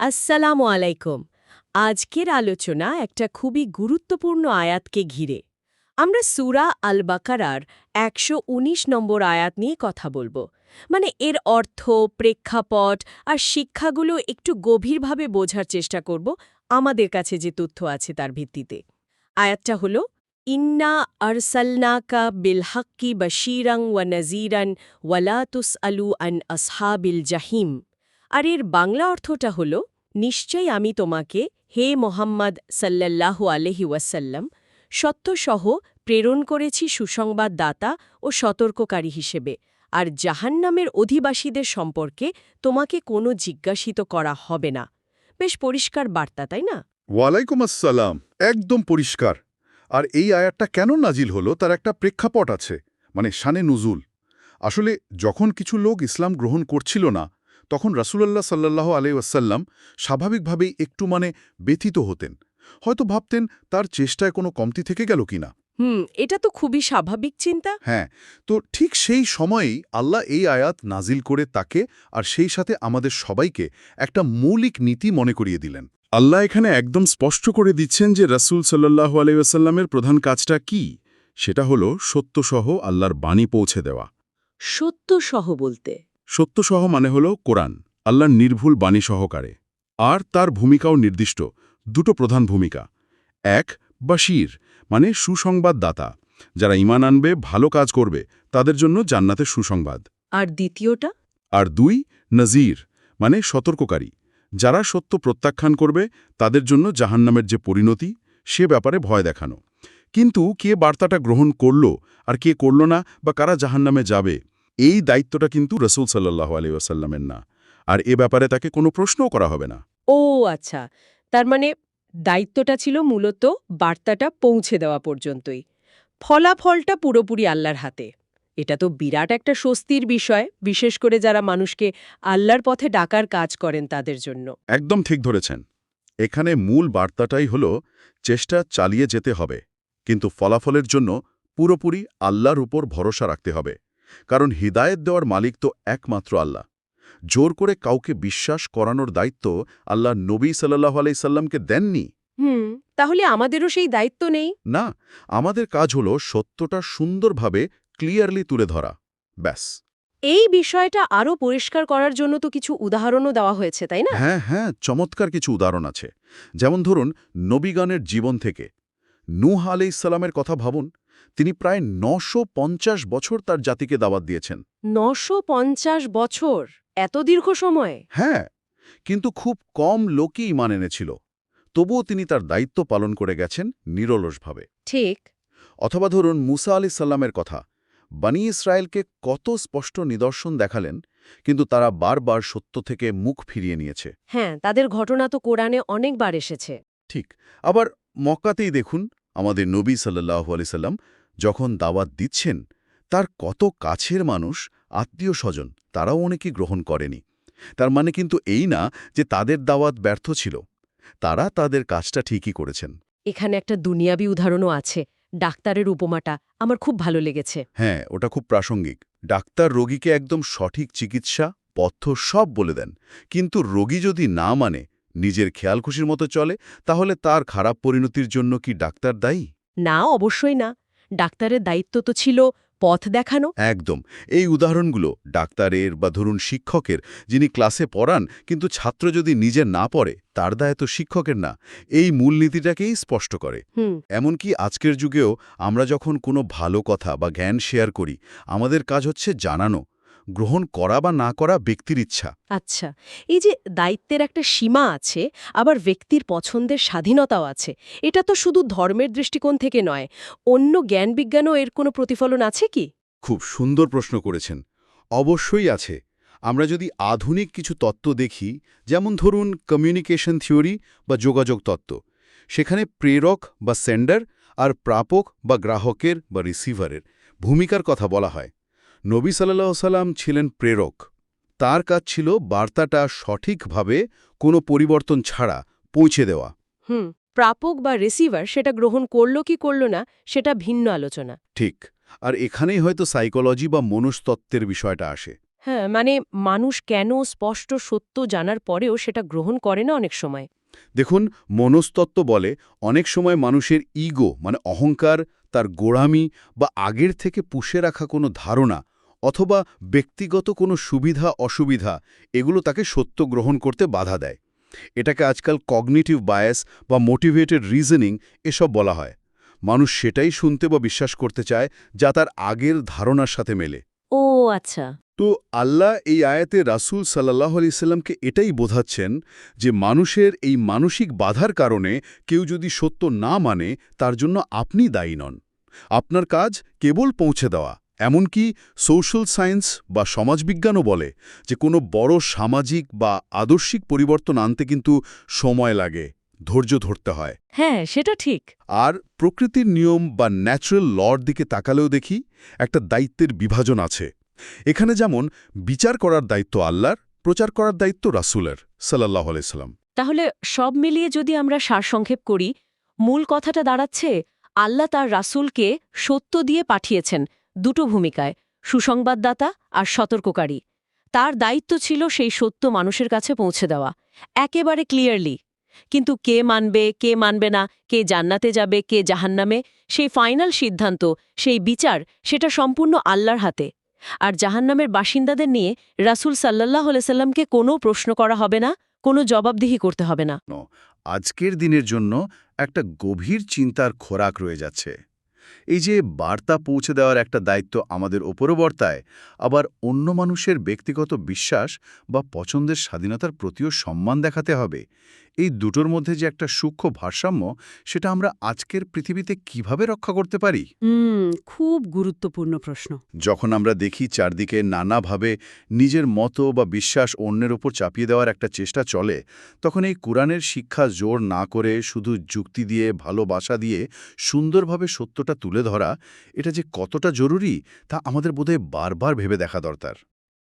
আসসালামু আলাইকুম। আজকের আলোচনা একটা খুবই গুরুত্বপূর্ণ আয়াতকে ঘিরে। আমরা সুরা আল বাকারার একশো উনিশ নম্বর আয়াত নিয়ে কথা বলব। মানে এর অর্থ, প্রেক্ষাপট আর শিক্ষাগুলো একটু গভীরভাবে বোঝার চেষ্টা করব আমাদের কাছে যে তথ্য আছে তার ভিত্তিতে। আয়াতটা হলো, ইন্না আরসালনাকা বিলহাক্কি বশিরং ওয়া নজিরান ওয়ালা তুস আলু আন আসহাবিল জাহিম। আর এর বাংলা অর্থটা হল নিশ্চয়ই আমি তোমাকে হে মোহাম্মদ সাল্লাল্লাহু আলহি ওয়াসাল্লাম সত্যসহ প্রেরণ করেছি সুসংবাদদাতা ও সতর্ককারী হিসেবে, আর জাহান্নামের অধিবাসীদের সম্পর্কে তোমাকে কোনো জিজ্ঞাসিত করা হবে না। বেশ পরিষ্কার বার্তা, তাই না? ওয়ালাইকুম আসসালাম, একদম পরিষ্কার। আর এই আয়াতটা কেন নাজিল হলো তার একটা প্রেক্ষাপট আছে মানে শানে নুজুল। আসলে যখন কিছু লোক ইসলাম গ্রহণ করছিল না তখন রাসূলুল্লাহ সাল্লাহ আলাইসাল্লাম স্বাভাবিকভাবেই একটু মানে ব্যথিত হতেন। হয়তো ভাবতেন তার চেষ্টায় কোনো কমতি থেকে গেল কিনা হুম এটা তো খুবই স্বাভাবিক চিন্তা। হ্যাঁ তো ঠিক সেই সময়েই আল্লাহ এই আয়াত নাজিল করে তাকে আর সেই সাথে আমাদের সবাইকে একটা মৌলিক নীতি মনে করিয়ে দিলেন। আল্লাহ এখানে একদম স্পষ্ট করে দিচ্ছেন যে রাসূল সাল্লাহু আলাইসাল্লামের প্রধান কাজটা কি? সেটা হলো সত্যসহ আল্লাহর বাণী পৌঁছে দেওয়া। সত্য সহ বলতে সত্যসহ মানে হল কোরআন আল্লাহর নির্ভুল বাণী সহকারে। আর তার ভূমিকাও নির্দিষ্ট দুটো প্রধান ভূমিকা। এক বাশির মানে সুসংবাদদাতা। যারা ইমান আনবে ভালো কাজ করবে তাদের জন্য জান্নাতের সুসংবাদ। আর দ্বিতীয়টা? আর দুই নজির মানে সতর্ককারী। যারা সত্য প্রত্যাখ্যান করবে তাদের জন্য জাহান্নামের যে পরিণতি সে ব্যাপারে ভয় দেখানো। কিন্তু কে বার্তাটা গ্রহণ করল আর কে করল না বা কারা জাহান্নামে যাবে এই দায়িত্বটা কিন্তু রসুল সাল্লাহ আলী ওয়াসাল্লামের না। আর এ ব্যাপারে তাকে কোনো প্রশ্নও করা হবে না। ও আচ্ছা তার মানে দায়িত্বটা ছিল মূলত বার্তাটা পৌঁছে দেওয়া পর্যন্তই। ফলাফলটা পুরোপুরি আল্লাহর হাতে। এটা তো বিরাট একটা স্বস্তির বিষয় বিশেষ করে যারা মানুষকে আল্লাহর পথে ডাকার কাজ করেন তাদের জন্য। একদম ঠিক ধরেছেন। এখানে মূল বার্তাটাই হল চেষ্টা চালিয়ে যেতে হবে কিন্তু ফলাফলের জন্য পুরোপুরি আল্লাহর উপর ভরসা রাখতে হবে। কারণ হিদায়ত দেওয়ার মালিক তো একমাত্র আল্লাহ। জোর করে কাউকে বিশ্বাস করানোর দায়িত্ব আল্লাহ নবী সাল্লাহ আলাইসাল্লামকে দেননি। হুম তাহলে আমাদেরও সেই দায়িত্ব নেই? না আমাদের কাজ হল সত্যটা সুন্দরভাবে ক্লিয়ারলি তুলে ধরা। ব্যাস। এই বিষয়টা আরও পরিষ্কার করার জন্য তো কিছু উদাহরণও দেওয়া হয়েছে তাই না? হ্যাঁ হ্যাঁ চমৎকার কিছু উদাহরণ আছে। যেমন ধরুন নবীগানের জীবন থেকে। নূহ আলি ইসালামের কথা ভাবুন তিনি প্রায় নশো বছর তার জাতিকে দাওয়াত দিয়েছেন। নশো পঞ্চাশ বছর? এত দীর্ঘ সময়? হ্যাঁ কিন্তু খুব কম লোকই ইমান এনেছিল। তবুও তিনি তার দায়িত্ব পালন করে গেছেন নিরলসভাবে। ঠিক। অথবা ধরুন মুসা আলি সাল্লামের কথা। বানি ইসরায়েলকে কত স্পষ্ট নিদর্শন দেখালেন কিন্তু তারা বারবার সত্য থেকে মুখ ফিরিয়ে নিয়েছে। হ্যাঁ তাদের ঘটনা তো কোরআনে অনেকবার এসেছে। ঠিক আবার মক্কাতেই দেখুন আমাদের নবী সাল্লাহ আলিসাল্লাম যখন দাওয়াত দিচ্ছেন তার কত কাছের মানুষ আত্মীয় স্বজন তারাও অনেকে গ্রহণ করেনি। তার মানে কিন্তু এই না যে তাদের দাওয়াত ব্যর্থ ছিল তারা তাদের কাজটা ঠিকই করেছেন। এখানে একটা দুনিয়াবি উদাহরণও আছে ডাক্তারের উপমাটা আমার খুব ভালো লেগেছে। হ্যাঁ ওটা খুব প্রাসঙ্গিক। ডাক্তার রোগীকে একদম সঠিক চিকিৎসা পথ্য সব বলে দেন কিন্তু রোগী যদি না মানে নিজের খেয়াল খুশির মতো চলে তাহলে তার খারাপ পরিণতির জন্য কি ডাক্তার দায়ী? না অবশ্যই না। ডাক্তারের দায়িত্ব তো ছিল পথ দেখানো। একদম। এই উদাহরণগুলো ডাক্তারের বা ধরুন শিক্ষকের যিনি ক্লাসে পড়ান কিন্তু ছাত্র যদি নিজে না পড়ে তার দায় তো শিক্ষকের না। এই মূলনীতিটাকেই স্পষ্ট করে। এমনকি আজকের যুগেও আমরা যখন কোনো ভালো কথা বা জ্ঞান শেয়ার করি আমাদের কাজ হচ্ছে জানানো। গ্রহণ করা বা না করা ব্যক্তির ইচ্ছা। আচ্ছা এই যে দায়িত্বের একটা সীমা আছে আবার ব্যক্তির পছন্দের স্বাধীনতাও আছে এটা তো শুধু ধর্মের দৃষ্টিকোণ থেকে নয় অন্য জ্ঞান বিজ্ঞানও এর কোনো প্রতিফলন আছে কি? খুব সুন্দর প্রশ্ন করেছেন। অবশ্যই আছে। আমরা যদি আধুনিক কিছু তত্ত্ব দেখি যেমন ধরুন কমিউনিকেশন থিওরি বা যোগাযোগ তত্ত্ব সেখানে প্রেরক বা সেন্ডার আর প্রাপক বা গ্রাহকের বা রিসিভারের ভূমিকার কথা বলা হয়। নবী সাল্লাহ সাল্লাম ছিলেন প্রেরক। তার কাজ ছিল বার্তাটা সঠিকভাবে কোনো পরিবর্তন ছাড়া পৌঁছে দেওয়া। হুম প্রাপক বা রিসিভার সেটা গ্রহণ করল কি করল না সেটা ভিন্ন আলোচনা। ঠিক আর এখানেই হয়তো সাইকোলজি বা মনস্তত্ত্বের বিষয়টা আসে। হ্যাঁ মানে মানুষ কেন স্পষ্ট সত্য জানার পরেও সেটা গ্রহণ করে না অনেক সময়? দেখুন মনস্তত্ত্ব বলে অনেক সময় মানুষের ইগো মানে অহংকার তার গোড়ামি বা আগের থেকে পুষে রাখা কোনো ধারণা অথবা ব্যক্তিগত কোনো সুবিধা, অসুবিধা, এগুলো তাকে সত্য গ্রহণ করতে বাধা দেয়। এটাকে আজকাল কগনিটিভ বায়াস বা মোটিভেটেড রিজনিং এসব বলা হয়। মানুষ সেটাই শুনতে বা বিশ্বাস করতে চায় যা তার আগের ধারণার সাথে মেলে। ও আচ্ছা। তো আল্লাহ এই আয়াতে রাসূল সাল্লাহ আলিয়াল্লামকে এটাই বোঝাচ্ছেন যে মানুষের এই মানসিক বাধার কারণে কেউ যদি সত্য না মানে তার জন্য আপনি দায়ী নন। আপনার কাজ কেবল পৌঁছে দেওয়া। এমনকি সোশ্যাল সায়েন্স বা সমাজবিজ্ঞানও বলে যে কোনো বড় সামাজিক বা আদর্শিক পরিবর্তন আনতে কিন্তু সময় লাগে ধৈর্য ধরতে হয়। হ্যাঁ সেটা ঠিক। আর প্রকৃতির নিয়ম বা ন্যাচারাল লর দিকে তাকালেও দেখি একটা দায়িত্বের বিভাজন আছে। এখানে যেমন, বিচার করার দায়িত্ব আল্লাহর, প্রচার করার দায়িত্ব রাসুলের সাল্লাহ আলাইসাল্লাম তাহলে সব মিলিয়ে যদি আমরা সারসংক্ষেপ করি, মূল কথাটা দাঁড়াচ্ছে, আল্লাহ তার রাসূলকে সত্য দিয়ে পাঠিয়েছেন দুটো ভূমিকায়, সুসংবাদদাতা আর সতর্ককারী। তার দায়িত্ব ছিল সেই সত্য মানুষের কাছে পৌঁছে দেওয়া, একেবারে ক্লিয়ারলি কিন্তু কে মানবে কে মানবে না, কে জান্নাতে যাবে, কে জাহান্নামে, সেই ফাইনাল সিদ্ধান্ত, সেই বিচার, সেটা সম্পূর্ণ আল্লাহর হাতে। আর জাহান্নামের বাসিন্দাদের নিয়ে রাসূল সাল্লাহ সাল্লামকে কোনো প্রশ্ন করা হবে না, কোনো জবাবদিহি করতে হবে না, আজকের দিনের জন্য একটা গভীর চিন্তার খোরাক রয়ে যাচ্ছে। এই যে বার্তা পৌঁছে দেওয়ার একটা দায়িত্ব আমাদের ওপরও বর্তায়, আবার অন্য মানুষের ব্যক্তিগত বিশ্বাস বা পছন্দের স্বাধীনতার প্রতিও সম্মান দেখাতে হবে এই দুটোর মধ্যে যে একটা সূক্ষ্ম ভারসাম্য সেটা আমরা আজকের পৃথিবীতে কীভাবে রক্ষা করতে পারি? খুব গুরুত্বপূর্ণ প্রশ্ন। যখন আমরা দেখি চারদিকে নানাভাবে নিজের মতো বা বিশ্বাস অন্যের ওপর চাপিয়ে দেওয়ার একটা চেষ্টা চলে তখন এই কোরআনের শিক্ষা জোর না করে শুধু যুক্তি দিয়ে ভালোবাসা দিয়ে সুন্দরভাবে সত্যটা তুলে ধরা এটা যে কতটা জরুরি তা আমাদের বোধহয় বারবার ভেবে দেখা দরকার।